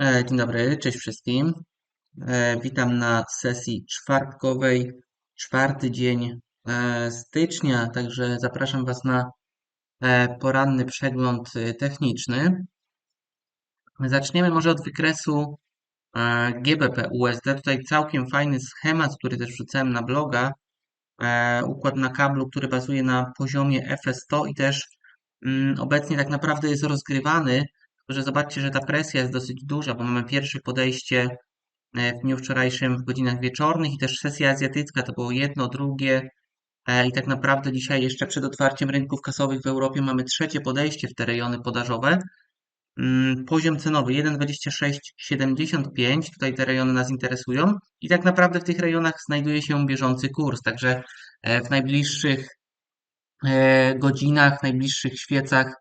E, Dzień dobry, cześć wszystkim. E, Witam na sesji czwartkowej, czwarty dzień e, stycznia, także zapraszam Was na poranny przegląd techniczny. Zaczniemy może od wykresu GBP USD. Tutaj całkiem fajny schemat, który też wrzucałem na bloga. Układ na kablu, który bazuje na poziomie FS100 i też mm, obecnie tak naprawdę jest rozgrywany, że zobaczcie, że ta presja jest dosyć duża, bo mamy pierwsze podejście e, w dniu wczorajszym w godzinach wieczornych i też sesja azjatycka to było jedno, drugie e, i tak naprawdę dzisiaj jeszcze przed otwarciem rynków kasowych w Europie mamy trzecie podejście w te rejony podażowe. Mm, Poziom cenowy 1,2675, tutaj te rejony nas interesują i tak naprawdę w tych rejonach znajduje się bieżący kurs, także e, w najbliższych godzinach, w najbliższych świecach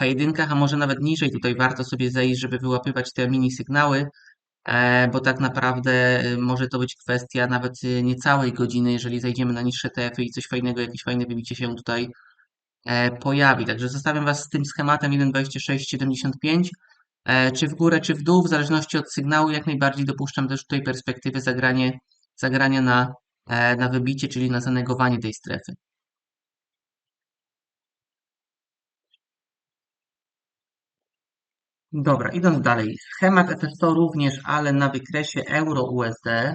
H1, a może nawet niżej tutaj warto sobie zejść, żeby wyłapywać te mini sygnały, e, bo tak naprawdę e, może to być kwestia nawet e, niecałej godziny, jeżeli zejdziemy na niższe TF-y i coś fajnego, jakieś fajne wybicie się tutaj e, pojawi. Także zostawiam Was z tym schematem 1.2675. E, Czy w górę, czy w dół, w zależności od sygnału, jak najbardziej dopuszczam też tutaj perspektywy zagranie, zagrania na, na wybicie, czyli na zanegowanie tej strefy. Dobra, idąc dalej. Schemat FS100 również, ale na wykresie euro-USD.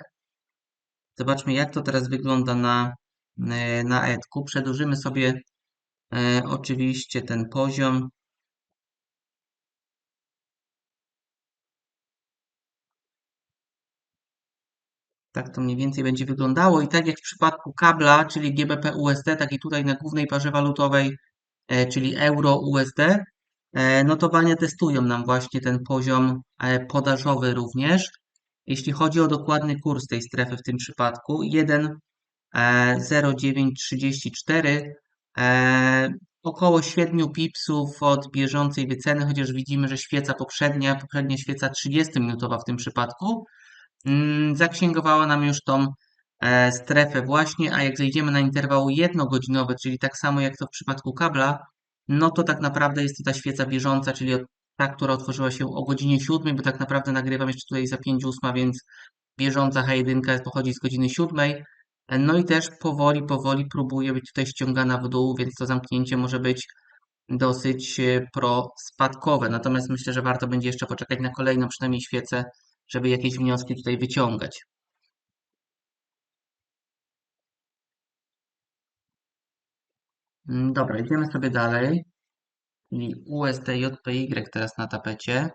Zobaczmy, jak to teraz wygląda na, e, na ETK. Przedłużymy sobie e, oczywiście ten poziom. Tak to mniej więcej będzie wyglądało. I tak jak w przypadku kabla, czyli GBP USD, tak i tutaj na głównej parze walutowej, e, czyli euro-USD, Notowania testują nam właśnie ten poziom e, podażowy również. Jeśli chodzi o dokładny kurs tej strefy w tym przypadku, 1,0934, e, około 7 pipsów od bieżącej wyceny, chociaż widzimy, że świeca poprzednia, poprzednia świeca 30-minutowa w tym przypadku, mm, zaksięgowała nam już tą strefę właśnie, a jak zejdziemy na interwał jednogodzinowy, czyli tak samo jak to w przypadku kabla, no to tak naprawdę jest to ta świeca bieżąca, czyli ta, która otworzyła się o godzinie 7, bo tak naprawdę nagrywam jeszcze tutaj za 5.08, więc bieżąca H1 pochodzi z godziny 7. No i też powoli, powoli próbuje być tutaj ściągana w dół, więc to zamknięcie może być dosyć e, prospadkowe. Natomiast myślę, że warto będzie jeszcze poczekać na kolejną przynajmniej świecę, żeby jakieś wnioski tutaj wyciągać. Dobra, idziemy sobie dalej. Czyli USDJPY teraz na tapecie.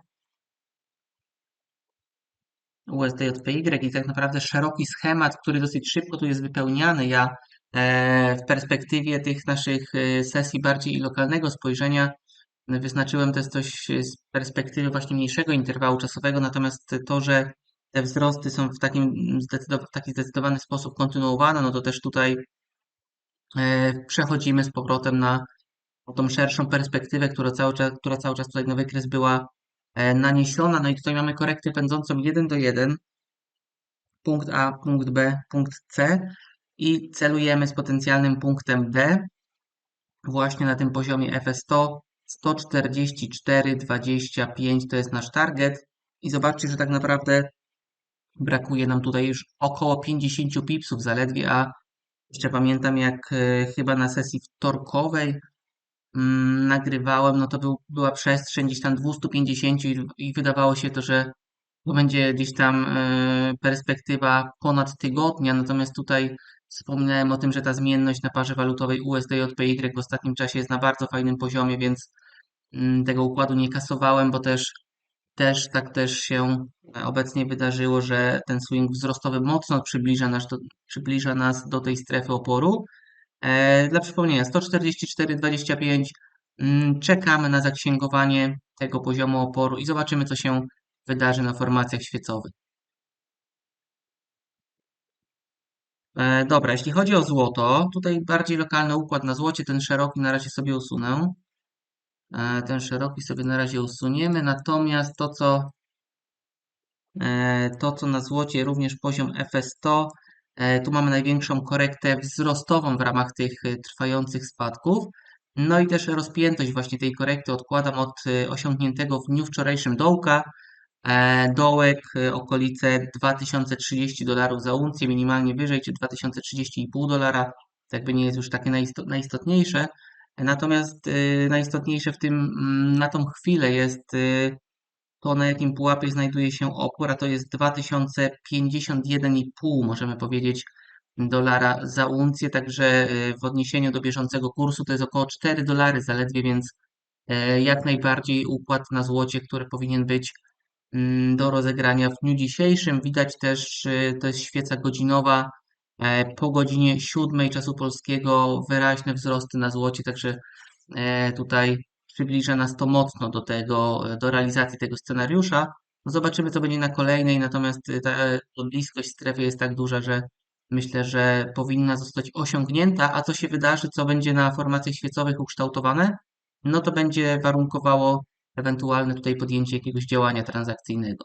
USDJPY i tak naprawdę szeroki schemat, który dosyć szybko tu jest wypełniany. Ja e, w perspektywie tych naszych e, sesji bardziej lokalnego spojrzenia wyznaczyłem też coś z perspektywy właśnie mniejszego interwału czasowego, natomiast to, że te wzrosty są w takim zdecydow w taki zdecydowany sposób kontynuowane, no to też tutaj e, przechodzimy z powrotem na tą szerszą perspektywę, która cały czas, która cały czas tutaj na wykres była e, naniesiona. No i tutaj mamy korektę pędzącą 1 do 1, punkt A, punkt B, punkt C i celujemy z potencjalnym punktem D właśnie na tym poziomie FS100 144,25 to jest nasz target i zobaczcie, że tak naprawdę brakuje nam tutaj już około 50 pipsów zaledwie, a jeszcze pamiętam jak e, chyba na sesji wtorkowej mm, nagrywałem, no to był, była przestrzeń gdzieś tam 250 i, i wydawało się to, że to będzie gdzieś tam e, perspektywa ponad tygodnia, natomiast tutaj wspominałem o tym, że ta zmienność na parze walutowej USD-JPY w ostatnim czasie jest na bardzo fajnym poziomie, więc mm, tego układu nie kasowałem, bo też, też tak też się obecnie wydarzyło, że ten swing wzrostowy mocno przybliża nas do, przybliża nas do tej strefy oporu. E, Dla przypomnienia 144,25 mm, czekamy na zaksięgowanie tego poziomu oporu i zobaczymy, co się wydarzy na formacjach świecowych. E, Dobra, jeśli chodzi o złoto, tutaj bardziej lokalny układ na złocie, ten szeroki na razie sobie usunę. E, Ten szeroki sobie na razie usuniemy, natomiast to, co E, To, co na złocie, również poziom FS100. E, Tu mamy największą korektę wzrostową w ramach tych trwających spadków. No i też rozpiętość właśnie tej korekty odkładam od osiągniętego w dniu wczorajszym dołka. Dołek okolice 2030 dolarów za uncję, minimalnie wyżej, czy 2030,5 dolara. To jakby nie jest już takie najisto- najistotniejsze. Natomiast y, najistotniejsze w tym, mm, na tą chwilę jest y, to, na jakim pułapie znajduje się opór, a to jest 2051,5, możemy powiedzieć, dolara za uncję, także y, w odniesieniu do bieżącego kursu to jest około 4 dolary zaledwie, więc jak najbardziej układ na złocie, który powinien być mm, do rozegrania w dniu dzisiejszym. Widać też, to jest świeca godzinowa, po godzinie 7 czasu polskiego wyraźne wzrosty na złocie, także e, tutaj przybliża nas to mocno do tego, do realizacji tego scenariusza. No Zobaczymy, co będzie na kolejnej, natomiast ta bliskość strefy jest tak duża, że myślę, że powinna zostać osiągnięta, a co się wydarzy, co będzie na formacjach świecowych ukształtowane, no to będzie warunkowało ewentualne tutaj podjęcie jakiegoś działania transakcyjnego.